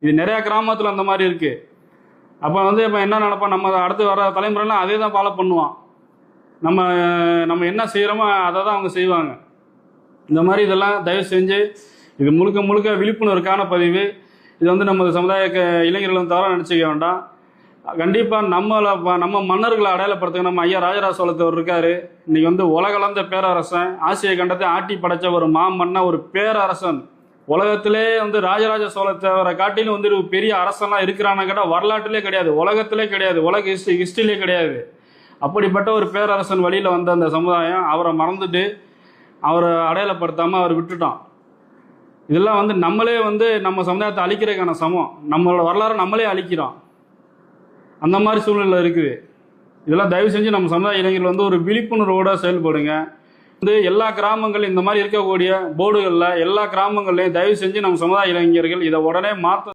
இது நிறையா கிராமத்தில் அந்த மாதிரி இருக்குது அப்போ வந்து இப்போ என்ன நினைப்பான் நம்ம அடுத்து வர தலைமுறைலாம் அதே தான் ஃபாலோ பண்ணுவான். நம்ம நம்ம என்ன செய்கிறோமோ அதை தான் அவங்க செய்வாங்க. இந்த மாதிரி இதெல்லாம் தயவு செஞ்சு இது முழுக்க முழுக்க விழிப்புணர்வுக்கான பதிவு. இது வந்து நம்ம சமுதாய க- இளைஞர்கள் வந்து தவறாக நினச்சிக்க வேண்டாம். கண்டிப்பாக நம்மளை நம்ம மன்னர்களை அடையாளப்படுத்துங்க. நம்ம ஐயா ராஜராஜ சோழத்தவர் இருக்காரு. இன்னைக்கு வந்து உலகளந்த பேரரசன் ஆசிய கண்டத்தை ஆட்டி படைச்ச ஒரு மாமன்ன ஒரு பேரரசன். உலகத்திலே வந்து ராஜராஜ சோழத்தவரை காட்டிலும் வந்து ஒரு பெரிய அரசன்லாம் இருக்கிறான்னு கேட்டால் வரலாற்றிலே கிடையாது. உலகத்திலே கிடையாது. உலக ஹிஸ்ட்ரி ஹிஸ்ட்ரியிலே கிடையாது. அப்படிப்பட்ட ஒரு பேரரசன் வழியில் வந்த அந்த சமுதாயம் அவரை மறந்துட்டு அவரை அடையாளப்படுத்தாமல் அவர் விட்டுட்டோம் இதெல்லாம் வந்து நம்மளே வந்து நம்ம சமுதாயத்தை அழிக்கிறதுக்கான சமம். நம்மளோட வரலாறை நம்மளே அழிக்கிறோம் அந்த மாதிரி சூழ்நிலை இருக்குது. இதெல்லாம் தயவு செஞ்சு நம்ம சமுதாய இளைஞர்கள் வந்து ஒரு விழிப்புணர்வோட செயல்படுங்க. வந்து எல்லா கிராமங்கள் இந்த மாதிரி இருக்கக்கூடிய போர்டுகளில் எல்லா கிராமங்கள்லையும் தயவு செஞ்சு நம்ம சமுதாய இளைஞர்கள் இதை உடனே மாற்ற